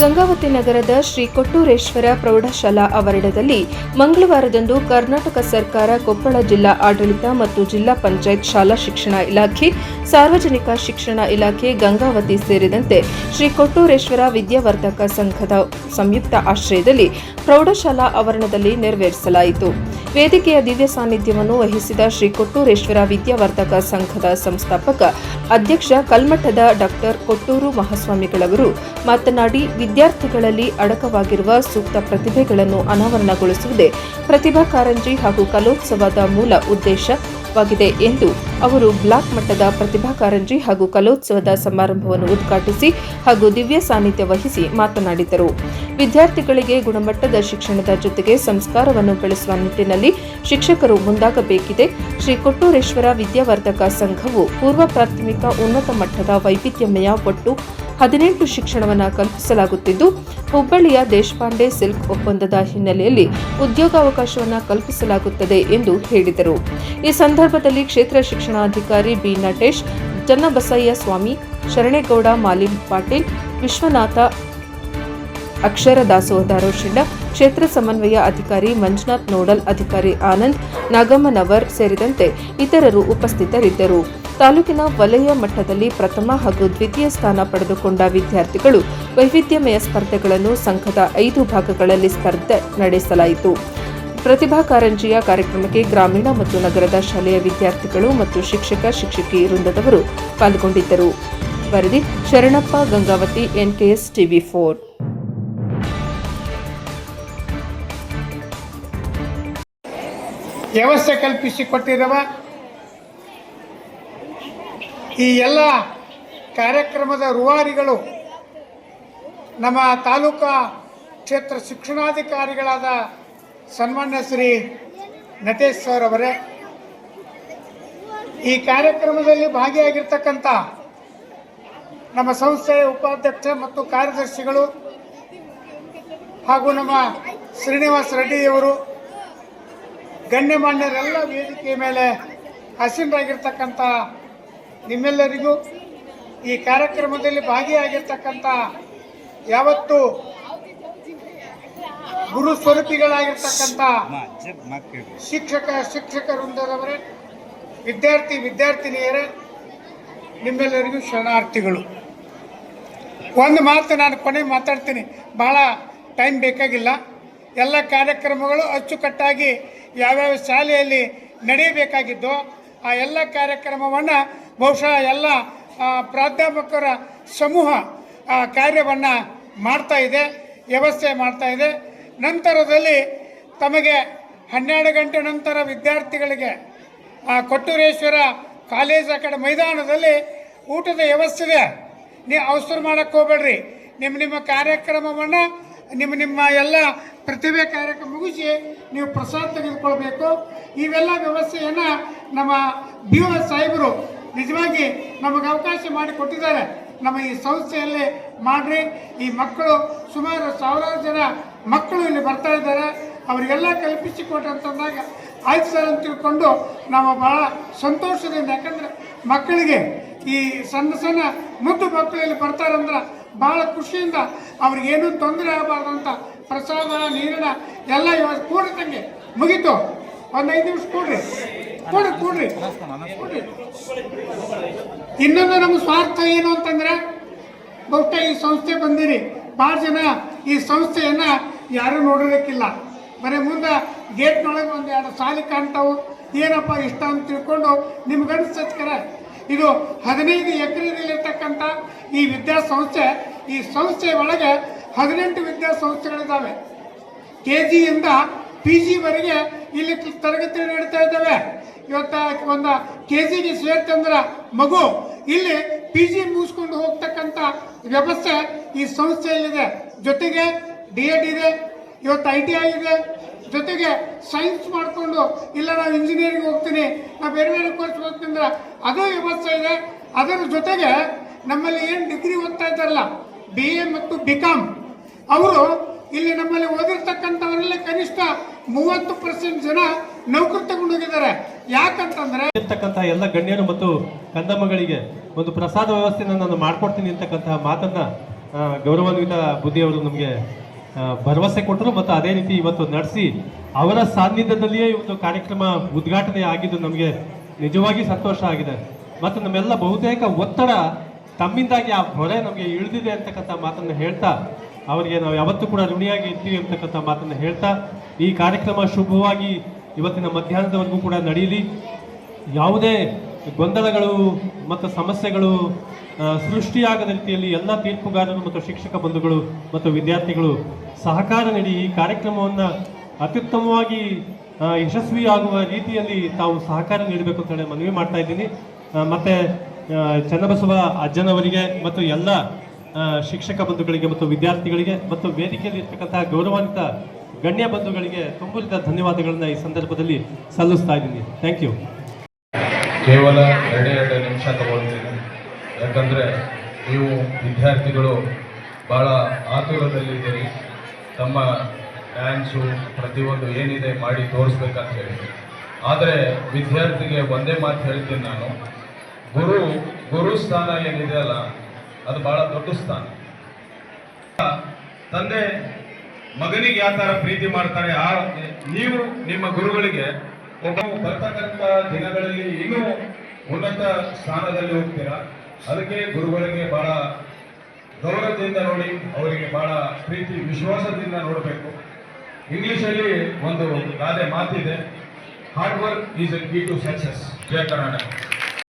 ಗಂಗಾವತಿ ನಗರದ ಶ್ರೀ ಕೊಟ್ಟೂರೇಶ್ವರ ಪ್ರೌಢಶಾಲಾ ಆವರಣದಲ್ಲಿ ಮಂಗಳವಾರದಂದು ಕರ್ನಾಟಕ ಸರ್ಕಾರ, ಕೊಪ್ಪಳ ಜಿಲ್ಲಾ ಆಡಳಿತ ಮತ್ತು ಜಿಲ್ಲಾ ಪಂಚಾಯತ್ ಶಾಲಾ ಶಿಕ್ಷಣ ಇಲಾಖೆ, ಸಾರ್ವಜನಿಕ ಶಿಕ್ಷಣ ಇಲಾಖೆ, ಗಂಗಾವತಿ ಸೇರಿದಂತೆ ಶ್ರೀ ಕೊಟ್ಟೂರೇಶ್ವರ ವಿದ್ಯಾವರ್ಧಕ ಸಂಘದ ಸಂಯುಕ್ತ ಆಶ್ರಯದಲ್ಲಿ ಪ್ರೌಢಶಾಲಾ ಆವರಣದಲ್ಲಿ ನೆರವೇರಿಸಲಾಯಿತು. ವೇದಿಕೆಯ ದಿವ್ಯ ಸಾನ್ನಿಧ್ಯವನ್ನು ವಹಿಸಿದ ಶ್ರೀ ಕೊಟ್ಟೂರೇಶ್ವರ ವಿದ್ಯಾವರ್ಧಕ ಸಂಘದ ಸಂಸ್ಥಾಪಕ ಅಧ್ಯಕ್ಷ ಕಲ್ಮಠದ ಡಾಕ್ಟರ್ ಕೊಟ್ಟೂರು ಮಹಾಸ್ವಾಮಿಗಳವರು ಮಾತನಾಡಿ ವಿದ್ಯಾರ್ಥಿಗಳಲ್ಲಿ ಅಡಕವಾಗಿರುವ ಸೂಕ್ತ ಪ್ರತಿಭೆಗಳನ್ನು ಅನಾವರಣಗೊಳಿಸುವುದೇ ಪ್ರತಿಭಾ ಕಾರಂಜಿ ಹಾಗೂ ಕಲೋತ್ಸವದ ಮೂಲ ಉದ್ದೇಶವಾಗಿದೆ ಎಂದು ಅವರು ಬ್ಲಾಕ್ ಮಟ್ಟದ ಪ್ರತಿಭಾ ಕಾರಂಜಿ ಹಾಗೂ ಕಲೋತ್ಸವದ ಸಮಾರಂಭವನ್ನು ಉದ್ಘಾಟಿಸಿ ಹಾಗೂ ದಿವ್ಯ ಸಾನ್ನಿಧ್ಯ ವಹಿಸಿ ಮಾತನಾಡಿದರು. ವಿದ್ಯಾರ್ಥಿಗಳಿಗೆ ಗುಣಮಟ್ಟದ ಶಿಕ್ಷಣದ ಜೊತೆಗೆ ಸಂಸ್ಕಾರವನ್ನು ಬೆಳೆಸುವ ನಿಟ್ಟಿನಲ್ಲಿ ಶಿಕ್ಷಕರು ಮುಂದಾಗಬೇಕಿದೆ. ಶ್ರೀ ಕೊಟ್ಟೂರೇಶ್ವರ ವಿದ್ಯಾವರ್ಧಕ ಸಂಘವು ಪೂರ್ವ ಪ್ರಾಥಮಿಕ ಉನ್ನತ ಮಟ್ಟದ ವೈವಿಧ್ಯಮಯ ಒಟ್ಟು ಹದಿನೆಂಟು ಶಿಕ್ಷಣವನ್ನು ಕಲ್ಪಿಸಲಾಗುತ್ತಿದ್ದು, ಹುಬ್ಬಳ್ಳಿಯ ದೇಶಪಾಂಡೆ ಸಿಲ್ಕ್ ಒಪ್ಪಂದದ ಹಿನ್ನೆಲೆಯಲ್ಲಿ ಉದ್ಯೋಗಾವಕಾಶವನ್ನು ಕಲ್ಪಿಸಲಾಗುತ್ತದೆ ಎಂದು ಹೇಳಿದರು. ಈ ಸಂದರ್ಭದಲ್ಲಿ ಕ್ಷೇತ್ರ ಶಿಕ್ಷಣಾಧಿಕಾರಿ ಬಿ ನಟೇಶ್, ಚನ್ನಬಸಯ್ಯ ಸ್ವಾಮಿ, ಶರಣೇಗೌಡ ಮಾಲಿನ್ ಪಾಟೀಲ್, ವಿಶ್ವನಾಥ ಅಕ್ಷರ ದಾಸೋಹ ಕ್ಷೇತ್ರ ಸಮನ್ವಯ ಅಧಿಕಾರಿ ಮಂಜುನಾಥ್ ನೋಡಲ್, ಅಧಿಕಾರಿ ಆನಂದ್ ನಾಗಮ್ಮನವರ್ ಸೇರಿದಂತೆ ಇತರರು ಉಪಸ್ಥಿತರಿದ್ದರು. ತಾಲೂಕಿನ ವಲಯ ಮಟ್ಟದಲ್ಲಿ ಪ್ರಥಮ ಹಾಗೂ ದ್ವಿತೀಯ ಸ್ಥಾನ ಪಡೆದುಕೊಂಡ ವಿದ್ಯಾರ್ಥಿಗಳು ವೈವಿಧ್ಯಮಯ ಸ್ಪರ್ಧೆಗಳನ್ನು ಸಂಘದ ಐದು ಭಾಗಗಳಲ್ಲಿ ಸ್ಪರ್ಧೆ ನಡೆಸಲಾಯಿತು. ಪ್ರತಿಭಾ ಕಾರಂಜಿಯ ಕಾರ್ಯಕ್ರಮಕ್ಕೆ ಗ್ರಾಮೀಣ ಮತ್ತು ನಗರದ ಶಾಲೆಯ ವಿದ್ಯಾರ್ಥಿಗಳು ಮತ್ತು ಶಿಕ್ಷಕ, ಶಿಕ್ಷಕಿ ವೃಂದದವರು ಪಾಲ್ಗೊಂಡಿದ್ದರು. ವರದಿ Sharanappa Gangavathi, NKS TV four. ವ್ಯವಸ್ಥೆ ಕಲ್ಪಿಸಿಕೊಟ್ಟಿರುವ ಈ ಎಲ್ಲ ಕಾರ್ಯಕ್ರಮದ ರೂವಾರಿಗಳು ನಮ್ಮ ತಾಲೂಕಾ ಕ್ಷೇತ್ರ ಶಿಕ್ಷಣಾಧಿಕಾರಿಗಳಾದ ಸನ್ಮಾನ್ಯ ಶ್ರೀ ನಟೇಶ್ ಸರ್ ಅವರೇ, ಈ ಕಾರ್ಯಕ್ರಮದಲ್ಲಿ ಭಾಗಿಯಾಗಿರ್ತಕ್ಕಂಥ ನಮ್ಮ ಸಂಸ್ಥೆಯ ಉಪಾಧ್ಯಕ್ಷ ಮತ್ತು ಕಾರ್ಯದರ್ಶಿಗಳು ಹಾಗೂ ನಮ್ಮ ಶ್ರೀನಿವಾಸ್ ರೆಡ್ಡಿಯವರು ಗಣ್ಯಮಾನ್ಯರೆಲ್ಲ ವೇದಿಕೆಯ ಮೇಲೆ ಹಸಿನರಾಗಿರ್ತಕ್ಕಂಥ ನಿಮ್ಮೆಲ್ಲರಿಗೂ ಈ ಕಾರ್ಯಕ್ರಮದಲ್ಲಿ ಭಾಗಿಯಾಗಿರ್ತಕ್ಕಂಥ ಯಾವತ್ತು ಗುರು ಸ್ವರೂಪಿಗಳಾಗಿರ್ತಕ್ಕಂಥ ಶಿಕ್ಷಕ ಶಿಕ್ಷಕ ವೃಂದದವರೇ ವಿದ್ಯಾರ್ಥಿ ವಿದ್ಯಾರ್ಥಿನಿಯರೇ ನಿಮ್ಮೆಲ್ಲರಿಗೂ ಶರಣಾರ್ಥಿಗಳು. ಒಂದು ಮಾತು ನಾನು ಕೊನೆ ಮಾತಾಡ್ತೀನಿ. ಭಾಳ ಟೈಮ್ ಬೇಕಾಗಿಲ್ಲ. ಎಲ್ಲ ಕಾರ್ಯಕ್ರಮಗಳು ಅಚ್ಚುಕಟ್ಟಾಗಿ ಯಾವ್ಯಾವ ಶಾಲೆಯಲ್ಲಿ ನಡೆಯಬೇಕಾಗಿದ್ದು ಆ ಎಲ್ಲ ಕಾರ್ಯಕ್ರಮವನ್ನು ಬಹುಶಃ ಎಲ್ಲ ಪ್ರಾಧ್ಯಾಪಕರ ಸಮೂಹ ಆ ಕಾರ್ಯವನ್ನು ಮಾಡ್ತಾ ಇದೆ ವ್ಯವಸ್ಥೆ ಮಾಡ್ತಾ ಇದೆ. ನಂತರದಲ್ಲಿ ತಮಗೆ ಹನ್ನೆರಡು ಗಂಟೆ ನಂತರ ವಿದ್ಯಾರ್ಥಿಗಳಿಗೆ ಆ ಕೊಟ್ಟೂರೇಶ್ವರ ಕಾಲೇಜ್ ಆ ಕಡೆ ಮೈದಾನದಲ್ಲಿ ಊಟದ ವ್ಯವಸ್ಥೆ ಇದೆ. ನೀವು ಅವಸರ ಮಾಡಕ್ಕೆ ಹೋಗ್ಬೇಡ್ರಿ. ನಿಮ್ಮ ನಿಮ್ಮ ಕಾರ್ಯಕ್ರಮವನ್ನು ನಿಮ್ಮ ನಿಮ್ಮ ಎಲ್ಲ ಪ್ರತಿಭೆ ಕಾರ್ಯಕ್ರಮ ಮುಗಿಸಿ ನೀವು ಪ್ರಸಾದ ತೆಗೆದುಕೊಳ್ಬೇಕು. ಇವೆಲ್ಲ ವ್ಯವಸ್ಥೆಯನ್ನು ನಮ್ಮ ಬಿ ಸಾಹೇಬರು ನಿಜವಾಗಿ ನಮಗೆ ಅವಕಾಶ ಮಾಡಿಕೊಟ್ಟಿದ್ದಾರೆ ನಮ್ಮ ಈ ಸಂಸ್ಥೆಯಲ್ಲಿ ಮಾಡ್ರಿ. ಈ ಮಕ್ಕಳು ಸುಮಾರು ಸಾವಿರಾರು ಜನ ಮಕ್ಕಳು ಇಲ್ಲಿ ಬರ್ತಾ ಇದ್ದಾರೆ. ಅವರಿಗೆಲ್ಲ ಕಲ್ಪಿಸಿಕೊಟ್ಟಂತಂದಾಗ ಆಯ್ತು ಸರ್ ಅಂತ ತಿಳ್ಕೊಂಡು ನಾವು ಭಾಳ ಸಂತೋಷದಿಂದ ಯಾಕಂದ್ರೆ ಮಕ್ಕಳಿಗೆ ಈ ಸಣ್ಣ ಸಣ್ಣ ಮುದ್ದು ಮಕ್ಕಳು ಇಲ್ಲಿ ಬರ್ತಾರಂದ್ರೆ ಭಾಳ ಖುಷಿಯಿಂದ ಅವ್ರಿಗೇನು ತೊಂದರೆ ಆಗಬಾರ್ದಂತ ಅಂತ ಪ್ರಸಾದ ನೀರಿನ ಎಲ್ಲ ಇವಾಗ ಕೂಡ ತಂಗೆ ಮುಗೀತು. ಒಂದು ಐದು ನಿಮಿಷ ಕೂಡ್ರಿ. ಕೂಡ್ರಿ ಕೂಡ್ರಿ. ಇನ್ನೊಂದು ನಮ್ಮ ಸ್ವಾರ್ಥ ಏನು? ಬಹುಶಃ ಈ ಸಂಸ್ಥೆ ಬಂದಿರಿ. ಭಾಳ ಜನ ಈ ಸಂಸ್ಥೆಯನ್ನು ಯಾರೂ ನೋಡಿರೋಕ್ಕಿಲ್ಲ. ಬರೀ ಮುಂದೆ ಗೇಟ್ನೊಳಗೆ ಒಂದು ಎರಡು ಸಾಲಿ ಕಾಣ್ತಾವು. ಏನಪ್ಪ ಇಷ್ಟ ಅಂತ ತಿಳ್ಕೊಂಡು ನಿಮ್ಗೆ ಅನಿಸ್ತತ್ಕರ ಇದು ಹದಿನೈದು ಎಕರೆದಲ್ಲಿರ್ತಕ್ಕಂಥ ಈ ವಿದ್ಯಾಸಂಸ್ಥೆ, ಈ ಸಂಸ್ಥೆ ಒಳಗೆ ಹದಿನೆಂಟು ವಿದ್ಯಾಸಂಸ್ಥೆಗಳಿದ್ದಾವೆ ಕೆ ಜಿಯಿಂದ ಪಿ ಜಿವರೆಗೆ ಇಲ್ಲಿ ತರಗತಿ ನಡೀತಾ ಇದ್ದಾವೆ. ಇವತ್ತು ಒಂದು ಕೆ ಜಿಗೆ ಸೇರ್ತಂದ್ರೆ ಮಗು ಇಲ್ಲಿ ಪಿ ಜಿ ಮುಗಿಸ್ಕೊಂಡು ಹೋಗ್ತಕ್ಕಂಥ ವ್ಯವಸ್ಥೆ ಈ ಸಂಸ್ಥೆಯಲ್ಲಿದೆ. ಜೊತೆಗೆ ಡಿ ಎಡ್ ಇದೆ, ಇವತ್ತು ಐ ಟಿ ಐ ಇದೆ. ಜೊತೆಗೆ ಸೈನ್ಸ್ ಮಾಡಿಕೊಂಡು ಇಲ್ಲ ನಾವು ಇಂಜಿನಿಯರಿಂಗ್ ಹೋಗ್ತೀನಿ ನಾವು ಬೇರೆ ಬೇರೆ ಕೋರ್ಸ್ ಹೋಗ್ತೀನಿ ಅದು ವ್ಯವಸ್ಥೆ ಇದೆ. ಅದರ ಜೊತೆಗೆ ನಮ್ಮಲ್ಲಿ ಏನು ಡಿಗ್ರಿ ಓದ್ತಾ ಇದ್ದಾರಲ್ಲ ಬಿ ಎ ಮತ್ತು ಬಿ ಕಾಮ್ ಅವರು ಇಲ್ಲಿ ನಮ್ಮಲ್ಲಿ ಓದಿರ್ತಕ್ಕಂಥವರಲ್ಲಿ ಕನಿಷ್ಠ ಮೂವತ್ತು ಪರ್ಸೆಂಟ್ ಜನ ನೌಕರಿ ತಗೊಂಡು ಹೋಗಿದ್ದಾರೆ. ಯಾಕಂತಂದ್ರೆ ಇರ್ತಕ್ಕಂಥ ಎಲ್ಲ ಗಣ್ಯರು ಮತ್ತು ಕಂದಮ್ಮಗಳಿಗೆ ಒಂದು ಪ್ರಸಾದ ವ್ಯವಸ್ಥೆನ ನಾನು ಮಾಡ್ಕೊಡ್ತೀನಿ ಅಂತಕ್ಕಂತಹ ಮಾತನ್ನ ಗೌರವಾನ್ವಿತ ಗೌರವಾನ್ವಿತ ಬುದ್ಧಿಯವರು ನಮಗೆ ಭರವಸೆ ಕೊಟ್ಟರು ಮತ್ತು ಅದೇ ರೀತಿ ಇವತ್ತು ನಡೆಸಿ ಅವರ ಸಾನ್ನಿಧ್ಯದಲ್ಲಿಯೇ ಇವತ್ತು ಕಾರ್ಯಕ್ರಮ ಉದ್ಘಾಟನೆ ಆಗಿದ್ದು ನಮಗೆ ನಿಜವಾಗಿ ಸಂತೋಷ ಆಗಿದೆ. ಮತ್ತು ನಮ್ಮೆಲ್ಲ ಬಹುತೇಕ ಒತ್ತಡ ತಮ್ಮಿಂದಾಗಿ ಆ ಹೊರೆ ನಮಗೆ ಇಳಿದಿದೆ ಅಂತಕ್ಕಂಥ ಮಾತನ್ನು ಹೇಳ್ತಾ, ಅವರಿಗೆ ನಾವು ಯಾವತ್ತೂ ಕೂಡ ಋಣಿಯಾಗಿ ಇರ್ತೀವಿ ಅಂತಕ್ಕಂಥ ಮಾತನ್ನು ಹೇಳ್ತಾ, ಈ ಕಾರ್ಯಕ್ರಮ ಶುಭವಾಗಿ ಇವತ್ತಿನ ಮಧ್ಯಾಹ್ನದವರೆಗೂ ಕೂಡ ನಡೆಯಲಿ. ಯಾವುದೇ ಗೊಂದಲಗಳು ಮತ್ತು ಸಮಸ್ಯೆಗಳು ಸೃಷ್ಟಿಯಾಗದ ರೀತಿಯಲ್ಲಿ ಎಲ್ಲ ತೀರ್ಪುಗಾರರು ಮತ್ತು ಶಿಕ್ಷಕ ಬಂಧುಗಳು ಮತ್ತು ವಿದ್ಯಾರ್ಥಿಗಳು ಸಹಕಾರ ನೀಡಿ ಈ ಕಾರ್ಯಕ್ರಮವನ್ನು ಅತ್ಯುತ್ತಮವಾಗಿ ಯಶಸ್ವಿಯಾಗುವ ರೀತಿಯಲ್ಲಿ ತಾವು ಸಹಕಾರ ನೀಡಬೇಕು ಅಂತ ಹೇಳಿ ಮನವಿ ಮಾಡ್ತಾ ಇದ್ದೀನಿ. ಮತ್ತು ಚನ್ನಬಸವ ಅಜ್ಜನವರಿಗೆ ಮತ್ತು ಎಲ್ಲ ಶಿಕ್ಷಕ ಬಂಧುಗಳಿಗೆ ಮತ್ತು ವಿದ್ಯಾರ್ಥಿಗಳಿಗೆ ಮತ್ತು ವೇದಿಕೆಯಲ್ಲಿ ಇರ್ತಕ್ಕಂತಹ ಗೌರವಾನ್ವಿತ ಗಣ್ಯ ಬಂಧುಗಳಿಗೆ ತುಂಬಿದ ಧನ್ಯವಾದಗಳನ್ನ ಈ ಸಂದರ್ಭದಲ್ಲಿ ಸಲ್ಲಿಸ್ತಾ ಇದ್ದೀನಿ. ಥ್ಯಾಂಕ್ ಯು ಕೇವಲ ಎರಡೇ ಎರಡು ನಿಮಿಷ ತಗೊಳ್ತೀನಿ. ಯಾಕಂದರೆ ನೀವು ವಿದ್ಯಾರ್ಥಿಗಳು ಭಾಳ ಆತುರದಲ್ಲಿದ್ದೀರಿ. ತಮ್ಮ ಡ್ಯಾನ್ಸು ಪ್ರತಿಯೊಂದು ಏನಿದೆ ಮಾಡಿ ತೋರಿಸ್ಬೇಕಂತ ಹೇಳಿ. ಆದರೆ ವಿದ್ಯಾರ್ಥಿಗೆ ಒಂದೇ ಮಾತು ಹೇಳ್ತೀನಿ ನಾನು. ಗುರು ಗುರು ಸ್ಥಾನ ಏನಿದೆ ಅಲ್ಲ, ಅದು ಭಾಳ ದೊಡ್ಡ ಸ್ಥಾನ. ತಂದೆ ಮಗನಿಗೆ ಯಾವ ಥರ ಪ್ರೀತಿ ಮಾಡ್ತಾರೆ, ಆ, ನೀವು ನಿಮ್ಮ ಗುರುಗಳಿಗೆ ಒಬ್ಬ ಬರ್ತಕ್ಕಂಥ ದಿನಗಳಲ್ಲಿ ಇನ್ನೂ ಉನ್ನತ ಸ್ಥಾನದಲ್ಲಿ ಹೋಗ್ತೀರಾ? ಅದಕ್ಕೆ ಗುರುಗಳಿಗೆ ಬಹಳ ಗೌರವದಿಂದ ನೋಡಿ, ಅವರಿಗೆ ಬಹಳ ಪ್ರೀತಿ, ವಿಶ್ವಾಸದಿಂದ ನೋಡಬೇಕು. ಇಂಗ್ಲಿಷಲ್ಲಿ ಒಂದು ಗಾದೆ ಮಾತಿದೆ hard work is a key to success Jaya Karnataka.